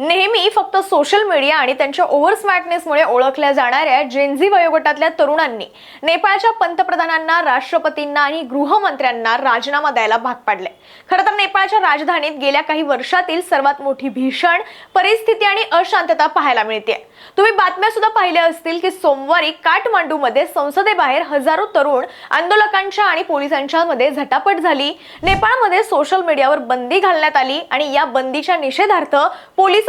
नेहमी फक्त social media आणि त्यांच्या ओव्हर स्मार्टनेसमुळे ओळखल्या जाणाऱ्या जेनझी वयोगटातल्या तरुणांनी नेपाळच्या पंतप्रधानांना राष्ट्रपतींना आणि गृहमंत्र्यांना राजीनामा द्यायला भाग पाडले खरं तर नेपाळच्या राजधानीत गेल्या काही वर्षातील सर्वात मोठी भीषण परिस्थिती आणि अशांतता पाहायला मिळते तुम्ही बातम्या सुद्धा पाहिल्या असतील की सोमवारी काठमांडूमध्ये संसदेबाहेर हजारो तरुण आंदोलकांच्या आणि पोलिसांच्या मध्ये झटापट झाली. नेपाळमध्ये सोशल मीडियावर बंदी घालण्यात आली आणि या बंदीच्या निषेधार्थ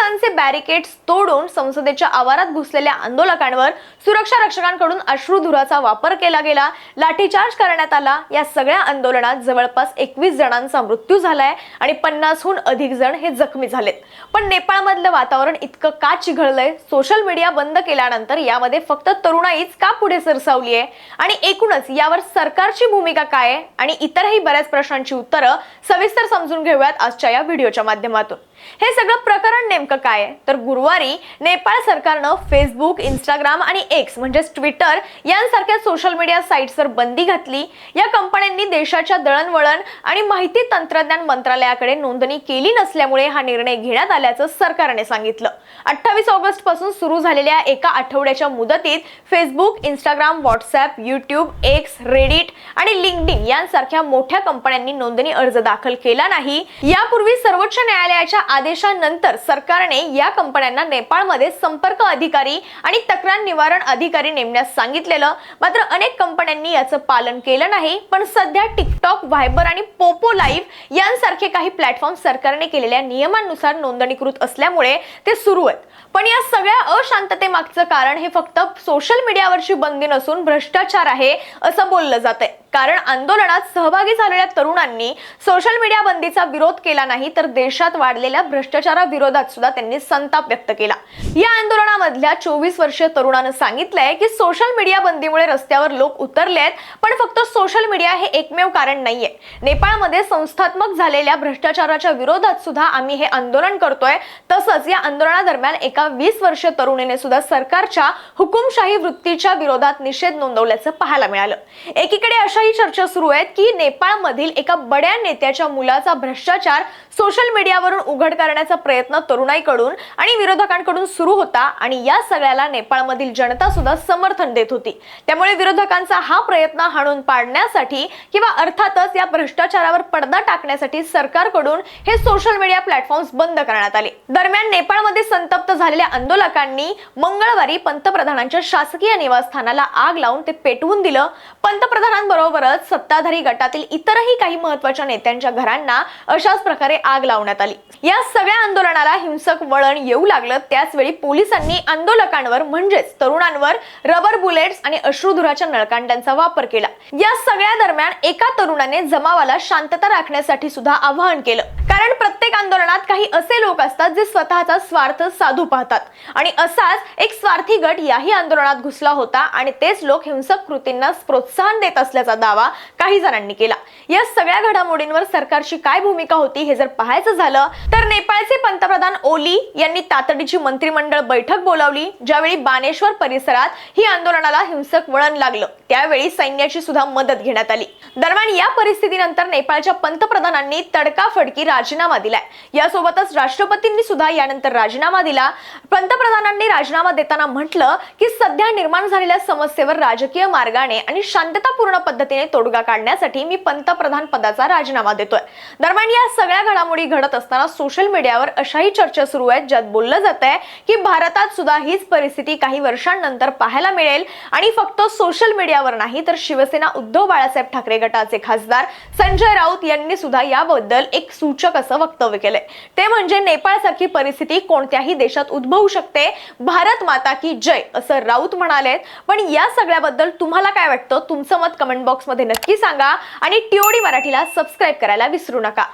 पोलिसांचे बॅरिकेड्स तोडून संसदेच्या आवारात घुसलेल्या आंदोलकांवर सुरक्षा रक्षकांकडून अश्रुधुराचा वापर केला गेला. लाठीचार्ज करण्यात आला. या सगळ्या आंदोलनात जवळपास एकवीस जणांचा मृत्यू झालाय आणि पन्नासहून अधिक जण हे जखमी झालेत. पण नेपाळमधलं वातावरण इतकं का चिघळलंय? सोशल मीडिया बंद केल्यानंतर यामध्ये फक्त तरुणाईच का पुढे सरसावली आहे आणि एकूणच यावर सरकारची भूमिका काय आहे? आणि इतरही बऱ्याच प्रश्नांची उत्तरं सविस्तर समजून घेऊयात आजच्या या व्हिडिओच्या माध्यमातून. हे सगळं प्रकरण नेमकं काय आहे? तर गुरुवारी नेपाळ सरकारनं फेसबुक इंस्टाग्राम आणि एक्स म्हणजेच ट्विटर यांसारख्या सोशल मीडिया साईट्सवर बंदी घातली. या कंपन्यांनी देशाच्या दळणवळण आणि माहिती तंत्रज्ञान मंत्रालयाकडे नोंदणी केली नसल्यामुळे हा निर्णय घेण्यात आल्याचं सरकारने सांगितलं. अठ्ठावीस ऑगस्टपासून सुरू झालेल्या एका आठवड्याच्या मुदतीत Facebook Instagram WhatsApp YouTube X Reddit आणि लिंक यांसारख्या मोठ्या कंपन्यांनी नोंदणी अर्ज दाखल केला नाही. यापूर्वी सर्वोच्च न्यायालयाच्या आदेशानंतर सरकारने या कंपन्यांना नेपाळमध्ये संपर्क अधिकारी आणि तक्रार निवारण अधिकारी नेमण्यास सांगितलेलं. मात्र अनेक कंपन्यांनी याचं पालन केलं नाही. पण सध्या टिकटॉक व्हायबर आणि पोपो लाईव्ह यांसारखे काही प्लॅटफॉर्म सरकारने केलेल्या नियमांनुसार नोंदणीकृत असल्यामुळे ते सुरू आहेत. पण या सगळ्या अशांततेमागचं कारण हे फक्त सोशल मीडियावरची बंदी नसून भ्रष्टाचार आहे असं बोललं जात आहे कारण आंदोलनात सहभागी झालेल्या तरुणांनी सोशल मीडिया बंदीचा विरोध केला नाही तर देशात वाढलेल्या भ्रष्टाचाराविरोधात सुद्धा त्यांनी संताप व्यक्त केला. या आंदोलनामधल्या चोवीस वर्षीय तरुणानं सांगितलंय की सोशल मीडिया बंदीमुळे रस्त्यावर लोक उतरले आहेत पण फक्त सोशल मीडिया हे एकमेव कारण नाहीये. नेपाळमध्ये संस्थात्मक झालेल्या भ्रष्टाचाराच्या विरोधात सुद्धा आम्ही हे आंदोलन करतोय. तसंच या आंदोलनादरम्यान एका वीस वर्षीय तरुणीने सुद्धा सरकारच्या हुकुमशाही वृत्तीच्या विरोधात निषेध नोंदवल्याचं पाहायला मिळालं. एकीकडे अशा अशाही चर्चा सुरू आहेत की नेपाळमधील एका बड्या नेत्याच्या मुलाचा भ्रष्टाचार सोशल मीडियावरून उघड करण्याचा प्रयत्न तरुणाईकडून आणि विरोधकांकडून सुरू होता आणि या सगळ्याला नेपाळमधील जनता सुद्धा समर्थन देत होती. त्यामुळे विरोधकांचा हा प्रयत्न हाणून पाडण्यासाठी किंवा अर्थातच या भ्रष्टाचारावर पडदा टाकण्यासाठी सरकारकडून हे सोशल मीडिया प्लॅटफॉर्म्स बंद करण्यात आले. दरम्यान नेपाळमध्ये संतप्त झालेल्या आंदोलकांनी मंगळवारी पंतप्रधानांच्या शासकीय निवासस्थानाला आग लावून ते पेटवून दिलं. पंतप्रधानांबरोबर पंतप्रधानांबरोबरच सत्ताधारी गटातील इतरही काही महत्त्वाच्या नेत्यांच्या घरांना अशाच प्रकारे आग लावण्यात आली. या सगळ्या आंदोलनाला हिंसक वळण येऊ लागलं. त्याचवेळी पोलिसांनी आंदोलकांवर म्हणजेच तरुणांवर रबर बुलेट्स आणि अश्रुधुराच्या नळकांड्यांचा वापर केला. या सगळ्या दरम्यान एका तरुणाने जमावाला शांतता राखण्यासाठी सुद्धा आवाहन केलं. कारण प्रत्येक आंदोलनात काही असे लोक असतात जे स्वतःचा स्वार्थ साधू पाहतात. आणि असाच एक स्वार्थी गट याही आंदोलनात घुसला होता आणि तेच लोक हिंसक कृतींना प्रोत्साहन देत असल्याचा दावा काही जणांनी केला. या सगळ्या घडामोडींवर सरकारची काय भूमिका होती हे जर पाहायचं झालं तर नेपाळचे पंतप्रधान ओली यांनी तातडीची मंत्रिमंडळ बैठक बोलावली ज्यावेळी बानेश्वर परिसरात ही आंदोलनाला हिंसक वळण लागलं. त्यावेळी सैन्याची सुद्धा मदत घेण्यात आली. दरम्यान या परिस्थितीनंतर नेपाळच्या पंतप्रधानांनी तडकाफडकी राज राजीनामा दिलाय. यासोबतच राष्ट्रपतींनी सुद्धा यानंतर राजीनामा दिला. पंतप्रधानांनी राजीनामा देताना म्हटलं की सध्या निर्माण झालेल्या समस्येवर राजकीय मार्गाने आणि शांततापूर्ण पद्धतीने तोडगा काढण्यासाठी मी पंतप्रधान पदाचा राजीनामा देतोय. दरम्यान या सगळ्या घडामोडी घडत असताना सोशल मीडियावर अशाही चर्चा सुरू आहेत ज्यात बोललं जात आहे की भारतात सुद्धा हीच परिस्थिती काही वर्षांनंतर पाहायला मिळेल आणि फक्त सोशल मीडियावर नाही तर शिवसेना उद्धव बाळासाहेब ठाकरे गटाचे खासदार संजय राऊत यांनी सुद्धा याबद्दल एक सूचक असं वक्तव्य केलंय? ते म्हणजे नेपाळ सारखी परिस्थिती कोणत्याही देशात उद्भवू शकते. भारत माता की जय असं राऊत म्हणाले पण या सगळ्याबद्दल तुम्हाला काय वाटतं? तुमचं मत कमेंट बॉक्समध्ये नक्की सांगा. आणि टीओडी मराठीला सबस्क्राईब करायला विसरू नका.